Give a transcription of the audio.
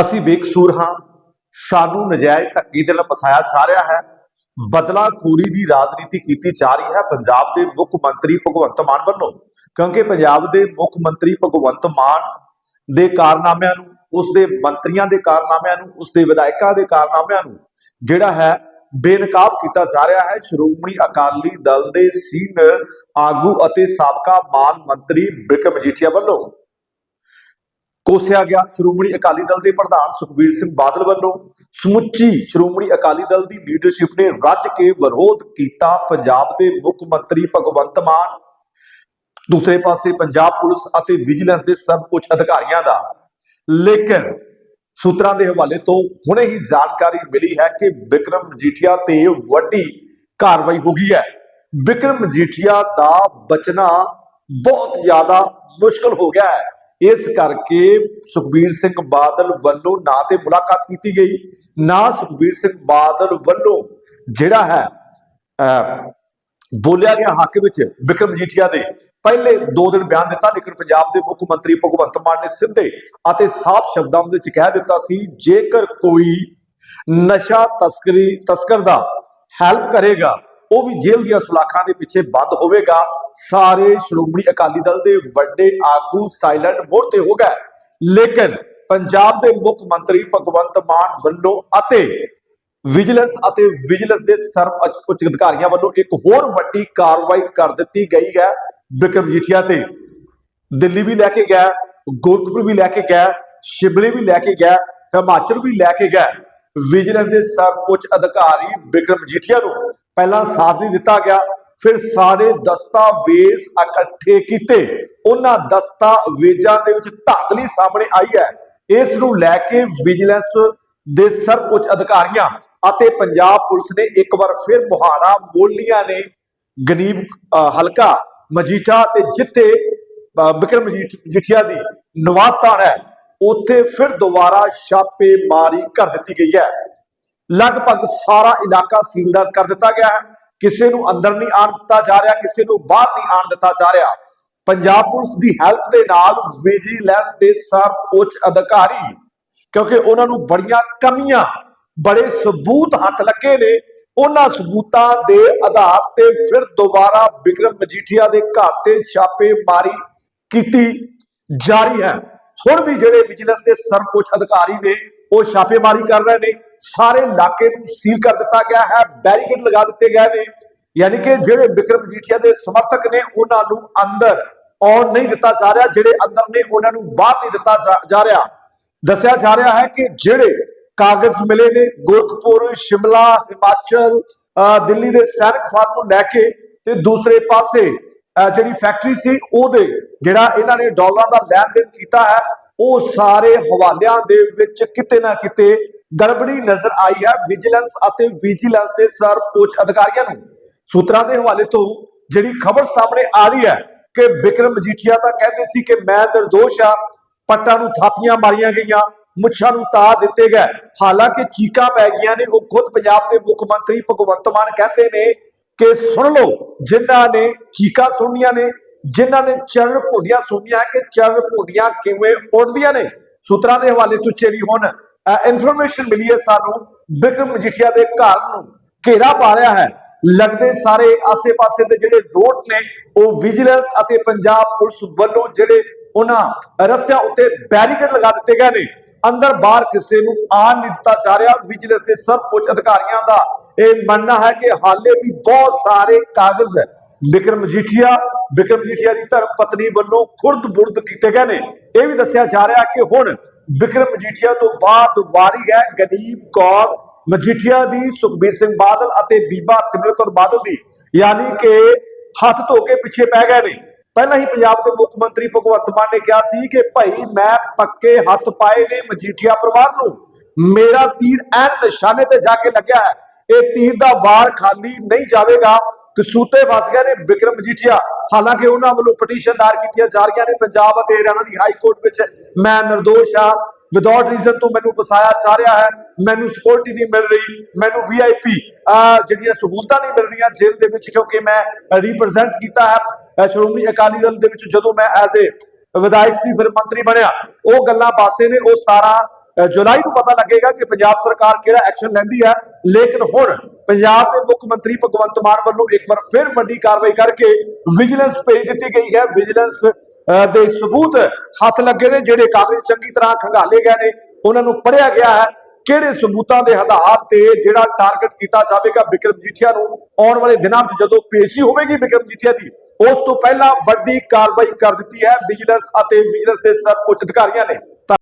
ਅਸੀਂ ਬੇਕਸੂਰ ਹਾਂ। ਸਾਨੂੰ ਨਜਾਇਜ਼ ਧੱਕੇ ਦੇ ਨਾਲ ਫਸਾਇਆ ਜਾ ਰਿਹਾ ਹੈ। ਬਦਲਾਖੋਰੀ ਦੀ ਰਾਜਨੀਤੀ ਕੀਤੀ ਜਾ ਰਹੀ ਹੈ। ਪੰਜਾਬ ਦੇ ਮੁੱਖ ਮੰਤਰੀ ਭਗਵੰਤ ਮਾਨ ਵੱਲੋਂ ਕਿਉਂਕਿ ਪੰਜਾਬ ਦੇ ਮੁੱਖ ਮੰਤਰੀ ਭਗਵੰਤ ਮਾਨ ਦੇ ਕਾਰਨਾਮਿਆਂ ਨੂੰ ਉਸ ਦੇ ਮੰਤਰੀਆਂ ਦੇ ਕਾਰਨਾਮਿਆਂ ਨੂੰ ਉਸ ਦੇ ਵਿਧਾਇਕਾਂ ਦੇ ਕਾਰਨਾਮਿਆਂ ਨੂੰ ਜਿਹੜਾ ਹੈ ਬੇਨਕਾਬ ਕੀਤਾ ਜਾ ਰਿਹਾ ਹੈ। ਸ਼੍ਰੋਮਣੀ ਅਕਾਲੀ ਦਲ ਦੇ ਸੀਨੀਅਰ ਆਗੂ ਅਤੇ ਸਾਬਕਾ ਮਾਨ ਮੰਤਰੀ ਬਿਕਰਮ ਮਜੀਠੀਆ ਵੱਲੋਂ ਕੋਸਿਆ ਗਿਆ ਸ਼੍ਰੋਮਣੀ ਅਕਾਲੀ ਦਲ ਦੇ ਪ੍ਰਧਾਨ ਸੁਖਬੀਰ ਸਿੰਘ ਬਾਦਲ ਵੱਲੋਂ। ਸਮੁੱਚੀ ਸ਼੍ਰੋਮਣੀ ਅਕਾਲੀ ਦਲ ਦੀ ਲੀਡਰਸ਼ਿਪ ਨੇ ਰੱਜ ਕੇ ਵਿਰੋਧ ਕੀਤਾ ਪੰਜਾਬ ਦੇ ਮੁੱਖ ਮੰਤਰੀ ਭਗਵੰਤ ਮਾਨ। ਦੂਸਰੇ ਪਾਸੇ ਪੰਜਾਬ ਪੁਲਿਸ ਅਤੇ ਵਿਜੀਲੈਂਸ ਦੇ ਸਭ ਉੱਚ ਅਧਿਕਾਰੀਆਂ ਦਾ। ਲੇਕਿਨ ਸੂਤਰਾਂ ਦੇ ਹਵਾਲੇ ਤੋਂ ਹੁਣੇ ਹੀ ਜਾਣਕਾਰੀ ਮਿਲੀ ਹੈ ਕਿ ਵਿਕਰਮ ਮਜੀਠੀਆ ਤੇ ਵੱਡੀ ਕਾਰਵਾਈ ਹੋ ਗਈ ਹੈ। ਵਿਕਰਮ ਮਜੀਠੀਆ ਦਾ ਬਚਣਾ ਬਹੁਤ ਜ਼ਿਆਦਾ ਮੁਸ਼ਕਲ ਹੋ ਗਿਆ ਹੈ। ਇਸ ਕਰਕੇ ਸੁਖਬੀਰ ਸਿੰਘ ਬਾਦਲ ਵੱਲੋਂ ਨਾ ਤੇ ਮੁਲਾਕਾਤ ਕੀਤੀ ਗਈ ਨਾ ਸੁਖਬੀਰ ਸਿੰਘ ਬਾਦਲ ਵੱਲੋਂ ਜਿਹੜਾ ਹੈ ਅਹ, ਬੋਲਿਆ ਗਿਆ ਹੱਕ ਵਿੱਚ ਵਿਕਰਮ ਮਜੀਠੀਆ ਦੇ ਪਹਿਲੇ 2 ਦਿਨ ਬਿਆਨ ਦਿੱਤਾ ਲੇਕਿਨ ਪੰਜਾਬ ਦੇ ਮੁੱਖ ਮੰਤਰੀ ਭਗਵੰਤ ਮਾਨ ਨੇ ਸਿੱਧੇ ਅਤੇ ਸਾਫ਼ ਸ਼ਬਦਾਂ ਵਿੱਚ ਕਹਿ ਦਿੱਤਾ ਸੀ ਜੇਕਰ ਕੋਈ ਨਸ਼ਾ ਤਸਕਰੀ ਤਸਕਰ ਦਾ ਹੈਲਪ ਕਰੇਗਾ ਉਹ ਵੀ ਜੇਲ੍ਹ ਦੀਆਂ ਸੁਲਾਖਾਂ ਦੇ ਪਿੱਛੇ ਬੰਦ ਹੋਵੇਗਾ। ਸਾਰੇ ਸ਼੍ਰੋਮਣੀ ਅਕਾਲੀ ਦਲ ਦੇ ਵੱਡੇ ਆਗੂ ਸਾਇਲੈਂਟ ਮੋੜ ਤੇ ਹੋ ਗਏ। ਲੇਕਿਨ ਪੰਜਾਬ ਦੇ ਮੁੱਖ ਮੰਤਰੀ ਭਗਵੰਤ ਮਾਨ ਵੱਲੋਂ ਅਤੇ ਵਿਜੀਲੈਂਸ ਅਤੇ ਵਿਜੀਲੈਂਸ ਦੇ ਸਰਵ ਉੱਚ- ਅਧਿਕਾਰੀਆਂ ਵੱਲੋਂ ਇੱਕ ਹੋਰ ਵੱਡੀ ਕਾਰਵਾਈ ਕਰ ਦਿੱਤੀ ਗਈ ਹੈ। ਬਿਕਰਮ ਮਜੀਠੀਆ ਤੇ ਦਿੱਲੀ ਵੀ ਲੈ ਕੇ ਗਿਆ, ਗੋਰਖਪੁਰ ਵੀ ਲੈ ਕੇ ਗਿਆ, ਸ਼ਿਮਲੇ ਵੀ ਲੈ ਕੇ ਗਿਆ, ਹਿਮਾਚਲ ਵੀ ਲੈ ਕੇ ਗਿਆ। ਵਿਜੀਲੈਂਸ ਦੇ ਸਰਵ ਉੱਚ ਅਧਿਕਾਰੀ ਬਿਕਰਮ ਮਜੀਠੀਆ ਨੂੰ ਪਹਿਲਾਂ ਸਾਥ ਨਹੀਂ ਦਿੱਤਾ ਗਿਆ ਫਿਰ ਸਾਰੇ ਦਸਤਾਵੇਜ਼ ਇਕੱਠੇ ਕੀਤੇ। ਉਹਨਾਂ ਦਸਤਾਵੇਜ਼ਾਂ ਦੇ ਵਿੱਚ ਧਾਂਦਲੀ ਸਾਹਮਣੇ ਆਈ ਹੈ। ਇਸ ਨੂੰ ਲੈ ਕੇ ਵਿਜੀਲੈਂਸ ਦੇ ਸਰਵ ਉੱਚ ਅਧਿਕਾਰੀਆਂ ਅਤੇ ਪੰਜਾਬ ਪੁਲਿਸ ਨੇ ਇੱਕ ਵਾਰ ਫਿਰ ਮੁਹਾਰਾ ਬੋਲੀਆਂ ਨੇ। ਗਨੀਬ ਹਲਕਾ ਮਜੀਠਾ ਤੇ ਜਿੱਥੇ ਅਹ, ਬਿਕਰਮ ਮਜੀਠੀਆ ਦੀ ਨਿਵਾਸ ਸਥਾਨ ਹੈ। ਉੱਥੇ ਫਿਰ ਦੁਬਾਰਾ ਛਾਪੇਮਾਰੀ ਕਰ ਦਿੱਤੀ ਗਈ ਹੈ। ਲਗਭਗ ਸਾਰਾ ਇਲਾਕਾ ਸੀਲਡ ਕਰ ਦਿੱਤਾ ਗਿਆ ਹੈ। ਕਿਸੇ ਨੂੰ ਅੰਦਰ ਨਹੀਂ ਆਣ ਦਿੱਤਾ ਜਾ ਰਿਹਾ, ਕਿਸੇ ਨੂੰ ਬਾਹਰ ਨਹੀਂ ਆਣ ਦਿੱਤਾ ਜਾ ਰਿਹਾ। ਪੰਜਾਬ ਪੁਲਿਸ ਦੀ ਹੈਲਪ ਦੇ ਨਾਲ ਵਿਜੀਲੈਂਸ ਦੇ ਸਰਵ ਅਧਿਕਾਰੀ, ਕਿਉਂਕਿ ਉਹਨਾਂ ਨੂੰ ਬੜੀਆਂ ਕਮੀਆਂ, ਬੜੇ ਸਬੂਤ ਹੱਥ ਲੱਗੇ ਨੇ, ਉਹਨਾਂ ਸਬੂਤਾਂ ਦੇ ਆਧਾਰ ਤੇ ਫਿਰ ਦੁਬਾਰਾ ਵਿਕਰਮ ਮਜੀਠੀਆ ਦੇ ਘਰ ਤੇ ਛਾਪੇਮਾਰੀ ਕੀਤੀ ਜਾਰੀ ਹੈ। ਹੁਣ ਵੀ ਜਿਹੜੇ ਵਿਜੀਲੈਂਸ ਦੇ ਸਰਵ ਅਧਿਕਾਰੀ ਨੇ, ਉਹ ਛਾਪੇਮਾਰੀ ਕਰ ਰਹੇ ਨੇ। ਸਾਰੇ ਇਲਾਕੇ ਨੂੰ ਸੀਲ ਕਰ ਦਿੱਤਾ ਗਿਆ ਹੈ, ਬੈਰੀਕੇਡ ਲਗਾ ਦਿੱਤੇ ਗਏ ਨੇ। ਯਾਨੀ ਕਿ ਜਿਹੜੇ ਵਿਕਰਮ ਮਜੀਠੀਆ ਦੇ ਸਮਰਥਕ ਨੇ, ਉਹਨਾਂ ਨੂੰ ਅੰਦਰ ਆਉਣ ਨਹੀਂ ਦਿੱਤਾ ਜਾ ਰਿਹਾ। ਜਿਹੜੇ ਅੰਦਰ ਨੇ, ਉਹਨਾਂ ਨੂੰ ਬਾਹਰ ਨਹੀਂ ਦਿੱਤਾ ਜਾ- ਜਾ ਰਿਹਾ। ਦੱਸਿਆ ਜਾ ਰਿਹਾ ਹੈ ਕਿ ਜਿਹੜੇ ਕਾਗਜ਼ ਮਿਲੇ ਨੇ, ਗੁਰਖਪੁਰ, ਸ਼ਿਮਲਾ, ਹਿਮਾਚਲ ਅਹ ਦਿੱਲੀ ਦੇ ਸੈਨਿਕ ਫਾਰਮ ਨੂੰ ਲੈ ਕੇ ਤੇ ਦੂਸਰੇ ਪਾਸੇ ਜਿਹੜੀ ਫੈਕਟਰੀ ਸੀ, ਉਹਦੇ ਜਿਹੜਾ ਇਹਨਾਂ ਨੇ ਡਾਲਰਾਂ ਦਾ ਲੈਣ ਦੇਣ ਕੀਤਾ ਹੈ, ਉਹ ਸਾਰੇ ਹਵਾਲਿਆਂ ਦੇ ਵਿੱਚ ਕਿਤੇ ਨਾ ਕਿਤੇ ਗੜਬੜੀ ਨਜ਼ਰ ਆਈ ਹੈ ਵਿਜੀਲੈਂਸ ਅਤੇ ਵਿਜੀਲੈਂਸ ਦੇ ਸਰਵ ਅਧਿਕਾਰੀਆਂ ਨੂੰ। ਸੂਤਰਾਂ ਦੇ ਹਵਾਲੇ ਤੋਂ ਜਿਹੜੀ ਖਬਰ ਸਾਹਮਣੇ ਆ ਰਹੀ ਹੈ ਕਿ ਵਿਕਰਮ ਮਜੀਠੀਆ ਤਾਂ ਕਹਿੰਦੇ ਸੀ ਕਿ ਮੈਂ ਨਿਰਦੋਸ਼ ਆ ਪੱਟਾਂ ਨੂੰ ਥਾਪੀਆਂ ਮਾਰੀਆਂ ਗਈਆਂ, ਮੁੱਛਾਂ ਨੂੰ ਤਾ ਦਿੱਤੇ ਗਏ। ਹਾਲਾਂਕਿ ਚੀਕਾਂ ਪੈ ਗਈਆਂ ਨੇ, ਉਹ ਖੁਦ ਪੰਜਾਬ ਦੇ ਮੁੱਖ ਮੰਤਰੀ ਭਗਵੰਤ ਮਾਨ ਕਹਿੰਦੇ ਨੇ ਕਿ ਸੁਣ ਲਓ, ਜਿਨ੍ਹਾਂ ਨੇ ਚੀਕਾਂ ਸੁਣਨੀਆਂ ਨੇ, ਜਿਨ੍ਹਾਂ ਨੇ ਚਰਨ ਭੁੰਡੀਆਂ ਸੁਣੀਆਂ ਕਿ ਚਰਨ ਭੁੰਡੀਆਂ ਕਿਵੇਂ ਉੱਡਦੀਆਂ ਨੇ? ਸੂਤਰਾਂ ਦੇ ਹਵਾਲੇ ਤੋਂ ਜਿਹੜੀ ਹੁਣ ਇਨਫੋਰਮੇਸ਼ਨ ਮਿਲੀ ਹੈ ਸਾਨੂੰ ਬਿਕਰਮ ਮਜੀਠੀਆ ਦੇ ਘਰ ਨੂੰ। ਘੇਰਾ ਪਾ ਰਿਹਾ ਹੈ। ਲੱਗਦੇ ਸਾਰੇ ਆਸੇ-ਪਾਸੇ ਦੇ ਜਿਹੜੇ ਰੋਡ ਨੇ, ਉਹ ਵਿਜੀਲੈਂਸ ਅਤੇ ਪੰਜਾਬ ਪੁਲਿਸ ਵੱਲੋਂ ਜਿਹੜੇ ਉਹਨਾਂ ਰਸਤਿਆਂ ਉੱਤੇ ਬੈਰੀਕੇਡ ਲਗਾ ਦਿੱਤੇ ਗਏ ਨੇ। ਅੰਦਰ ਬਾਹਰ ਕਿਸੇ ਨੂੰ ਆਣ ਨਹੀਂ ਦਿੱਤਾ ਜਾ ਰਿਹਾ। ਵਿਜੀਲੈਂਸ ਦੇ ਸਭ ਅਧਿਕਾਰੀਆਂ ਦਾ ਇਹ ਮੰਨਣਾ ਹੈ ਕਿ ਹਾਲੇ ਵੀ ਬਹੁਤ ਸਾਰੇ ਕਾਗਜ਼ ਵਿਕਰਮ ਮਜੀਠੀਆ ਵਿਕਰਮ ਮਜੀਠੀਆ ਦੀ ਧਰਮ ਪਤਨੀ ਵੱਲੋਂ ਖੁਰਦ-ਬੁਰਦ ਕੀਤੇ ਗਏ ਨੇ। ਇਹ ਵੀ ਦੱਸਿਆ ਜਾ ਰਿਹਾ ਕਿ ਹੁਣ ਵਿਕਰਮ ਮਜੀਠੀਆ ਤੋਂ ਬਾਅਦ ਵਾਰੀ ਹੈ ਗਨੀਬ ਕੌਰ ਮਜੀਠੀਆ ਦੀ, ਸੁਖਬੀਰ ਸਿੰਘ ਬਾਦਲ ਅਤੇ ਬੀਬਾ ਸਿਮਰਤ ਕੌਰ ਬਾਦਲ ਦੀ। ਯਾਨੀ ਕਿ ਹੱਥ ਧੋ ਕੇ ਪਿੱਛੇ ਪੈ ਗਏ ਨੇ। ਪਹਿਲਾਂ ਹੀ ਪੰਜਾਬ ਦੇ ਮੁੱਖ ਮੰਤਰੀ ਭਗਵੰਤ ਮਾਨ ਨੇ ਕਿਹਾ ਸੀ ਕਿ ਭਾਈ, ਮੈਂ ਪੱਕੇ ਹੱਥ ਪਾਏ ਨੇ ਮਜੀਠੀਆ ਪਰਿਵਾਰ ਨੂੰ। ਮੇਰਾ ਤੀਰ ਐਨ ਨਿਸ਼ਾਨੇ ਤੇ ਜਾ ਕੇ ਲੱਗਿਆ ਹੈ। ਇਹ ਤੀਰ ਦਾ ਵਾਰ ਖਾਲੀ ਨਹੀਂ ਜਾਵੇਗਾ। ਕਸੂਤੇ ਫਸ ਗਏ ਨੇ ਵਿਕਰਮ ਮਜੀਠੀਆ। ਹਾਲਾਂਕਿ ਉਹਨਾਂ ਵੱਲੋਂ ਪਟੀਸ਼ਨ ਦਾਇਰ ਕੀਤੀਆਂ ਜਾ ਰਹੀਆਂ ਨੇ। ਪੰਜਾਬ ਅਤੇ ਹਰਿਆਣਾ ਦੀ ਹਾਈ ਕੋਰਟ ਵਿੱਚ ਮੈਂ ਨਿਰਦੋਸ਼ ਆ ਵਿਦਆਊਟ ਰੀਜ਼ਨ ਤੋਂ ਮੈਨੂੰ ਫਸਾਇਆ ਜਾ ਰਿਹਾ ਹੈ। ਮੈਨੂੰ ਸਿਕਿਉਰਿਟੀ ਨਹੀਂ ਮਿਲ ਰਹੀ। ਮੈਨੂੰ ਵੀਆਈਪੀ ਜਿਹੜੀਆਂ ਸਹੂਲਤਾਂ ਨਹੀਂ ਮਿਲ ਰਹੀਆਂ ਜੇਲ੍ਹ ਦੇ ਵਿੱਚ ਕਿਉਂਕਿ ਮੈਂ ਰਿਪਰੈਜ਼ੈਂਟ ਕੀਤਾ ਹੈ। ਸ਼੍ਰੋਮਣੀ ਅਕਾਲੀ ਦਲ ਦੇ ਵਿੱਚ ਜਦੋਂ ਮੈਂ ਐਜ਼ ਏ ਵਿਧਾਇਕ ਸੀ, ਫਿਰ ਮੰਤਰੀ ਬਣਿਆ। ਉਹ ਗੱਲਾਂ ਪਾਸੇ ਨੇ। ਉਹ 17 ਜੁਲਾਈ ਨੂੰ ਪਤਾ ਲੱਗੇਗਾ ਕਿ ਪੰਜਾਬ ਸਰਕਾਰ ਕਿਹੜਾ ਐਕਸ਼ਨ ਲੈਂਦੀ ਹੈ। ਲੇਕਿਨ ਹੁਣ ਪੰਜਾਬ ਦੇ ਮੁੱਖ ਮੰਤਰੀ ਭਗਵੰਤ ਮਾਨ ਵੱਲੋਂ ਇੱਕ ਵਾਰ ਫਿਰ ਵੱਡੀ ਕਾਰਵਾਈ ਕਰਕੇ ਵਿਜੀਲੈਂਸ ਭੇਜ ਦਿੱਤੀ ਗਈ ਹੈ। ਵਿਜੀਲੈਂਸ ਦੇ ਸਬੂਤ ਹੱਥ ਲੱਗੇ ਨੇ, ਜਿਹੜੇ ਕਾਗਜ਼ ਚੰਗੀ ਤਰ੍ਹਾਂ ਖੰਗਾਲੇ ਗਏ ਨੇ, ਉਹਨਾਂ ਨੂੰ ਪੜਿਆ ਗਿਆ ਹੈ ਕਿਹੜੇ ਸਬੂਤਾਂ ਦੇ ਆਧਾਰ ਤੇ ਜਿਹੜਾ ਟਾਰਗੇਟ ਕੀਤਾ ਜਾਵੇਗਾ ਵਿਕਰਮ ਜੀਠੀਆ ਨੂੰ। ਆਉਣ ਵਾਲੇ ਦਿਨਾਂ ਵਿੱਚ ਜਦੋਂ ਪੇਸ਼ੀ ਹੋਵੇਗੀ ਵਿਕਰਮ ਜੀਠੀਆ ਦੀ, ਉਸ ਤੋਂ ਪਹਿਲਾਂ ਵੱਡੀ ਕਾਰਵਾਈ ਕਰ ਦਿੱਤੀ ਹੈ। ਵਿਜੀਲੈਂਸ ਅਤੇ ਵਿਜੀਲੈਂਸ ਦੇ ਸਰਵਉੱਚ ਅਧਿਕਾਰੀਆਂ ਨੇ। ਤਾਂ